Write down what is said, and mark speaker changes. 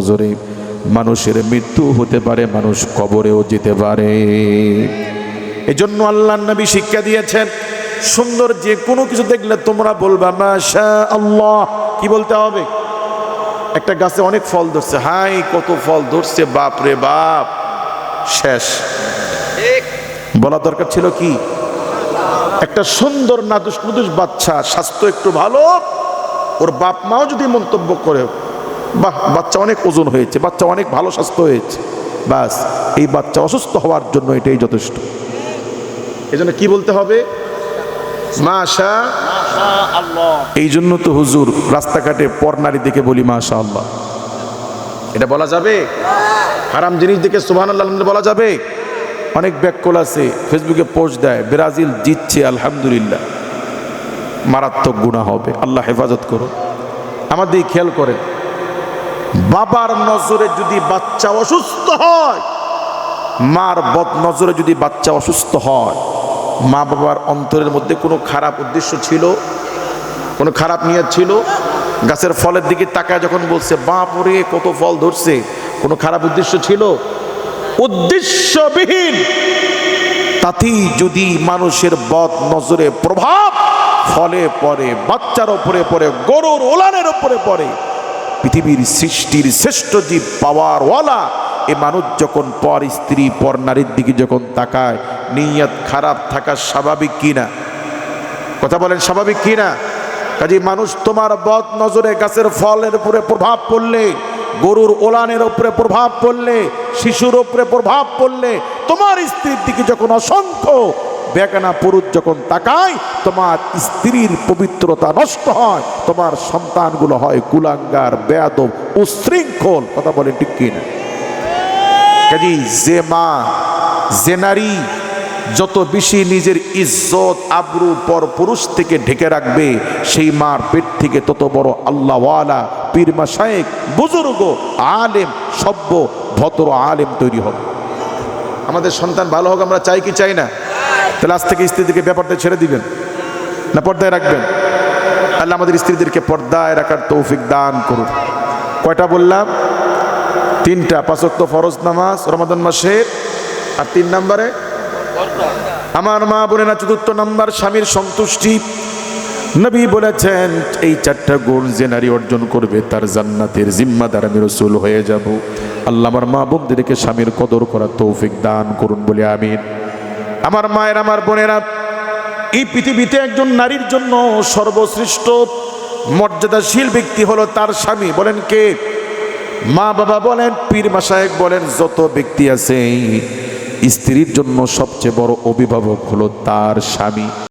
Speaker 1: নজরে মানুষের মৃত্যু হতে পারে, মানুষ কবরেও যেতে পারে। এজন্য আল্লাহ নবী শিক্ষা দিয়েছেন, সুন্দর যে কোনো কিছু দেখলে তোমরা বলবা আল্লাহ কি বলতে হবে? একটা গাছে অনেক ফল ধরছে, হাই, কত ফল ধরছে, বাপ রে বাপ। শেষ। বলা দরকার ছিল কি? একটা সুন্দর নাদুস নুদুস বাচ্চা, স্বাস্থ্য একটু ভালো, ওর বাপ মাও যদি মন্তব্য করে বাহ বাচ্চা অনেক ওজন হয়েছে বাচ্চা অনেক ভালো স্বাস্থ্য হয়েছে। বাস এই বাচ্চা অসুস্থ হওয়ার জন্য এটাই যথেষ্ট। এই জন্য কি বলতে হবে? মাশা এই জন্য তো হুজুর রাস্তাঘাটে পর নারী দেখে বলি মাশা আল্লাহ এটা বলা যাবে? হারাম জিনিস দেখে সুবহান আল্লাহ বলা যাবে? অনেক ব্যাককল আছে ফেসবুকে পোস্ট দেয় ব্রাজিল জিতছে আলহামদুলিল্লাহ। মারাত্মক গুণা হবে আল্লাহ হেফাজত করো আমাদের খেয়াল করেন বাবার নজরে যদি বাচ্চা অসুস্থ হয়, মার বদ নজরে যদি বাচ্চা অসুস্থ হয়, মা বাবার অন্তরের মধ্যে কোনো খারাপ উদ্দেশ্য ছিল? কোনো খারাপ নিয়ে ছিল? গাছের ফলের দিকে তাকায় যখন বলছে বাপরে কত ফল ধরছে। কোনো খারাপ উদ্দেশ্য ছিল? উদ্দেশ্যবিহীন। তাতেই যদি মানুষের বদ নজরে প্রভাব ফলে পড়ে, বাচ্চার ওপরে পড়ে, গরুর ওলানের ওপরে পড়ে পৃথিবীর সৃষ্টির শ্রেষ্ঠ জীব পাওয়ার ওয়ালা এ মানুষ যখন পর স্ত্রী, পর নারীর দিকে যখন তাকায়, নিয়ত খারাপ থাকা স্বাভাবিক কিনা? কথা বলেন স্বাভাবিক কিনা? কাজে মানুষ তোমার বদ নজরে গাছের ফলের উপরে প্রভাব পড়লে, গরুর ওলানের উপরে প্রভাব পড়লে, শিশুর উপরে প্রভাব পড়লে, তোমার স্ত্রীর দিকে যখন অসংখ্য বেগানা পুরুষ যখন তাকায়, তোমার স্ত্রীর পবিত্রতা নষ্ট হয়, তোমার সন্তানগুলো হয় কুলাঙ্গার, বেয়াদব, উশৃঙ্খল। কথা বলেন ঠিক কিনা? কাজী যে মা, যে নারী যত বেশি নিজের ইজ্জত, আবরু, পর পুরুষ থেকে ঢেকে রাখবে, সেই মার পেট থেকে তত বড় আল্লাহওয়ালা, পীর মাসায়েক বুজুর্গ, আলেম, সভ্য, ভদ্র আলেম তৈরি হবে। আমাদের সন্তান ভালো হোক, আমরা চাই কি চাই না? তাহলে আজ থেকে স্ত্রীদেরকে ব্যাপারটা ছেড়ে দিবেন। না, পর্দায় রাখবেন। আল্লাহ আমাদের স্ত্রীদেরকে পর্দায় রাখার তৌফিক দান করুন। কয়টা বললাম? তিনটা। পাঁচক্ত ফরজ নামাজ রমাদান মাসের। আর তিন নম্বরে? আমার মা বোনেরা, চতুর্থ নাম্বার, স্বামীর সন্তুষ্টি। নবী বলেছেন, এই চারটা গুণ যে নারী অর্জন করবে, তার জান্নাতের জিম্মাদার আমি রসুল হয়ে যাব। আল্লাহ আমার মা বোনদেরকে স্বামীর কদর করার তৌফিক দান করুন বলে আমিন। আমার মায়ের, আমার বোনেরা, এই পৃথিবীতে একজন নারীর জন্য সর্বশ্রেষ্ঠ মর্যাদাশীল ব্যক্তি হলো তার স্বামী। বলেন কে? মা বাবা বলেন, পীর মাসায়েক বলেন, যত ব্যক্তি আছে, স্ত্রীর জন্য সবচেয়ে বড় অভিভাবক হলো তার স্বামী।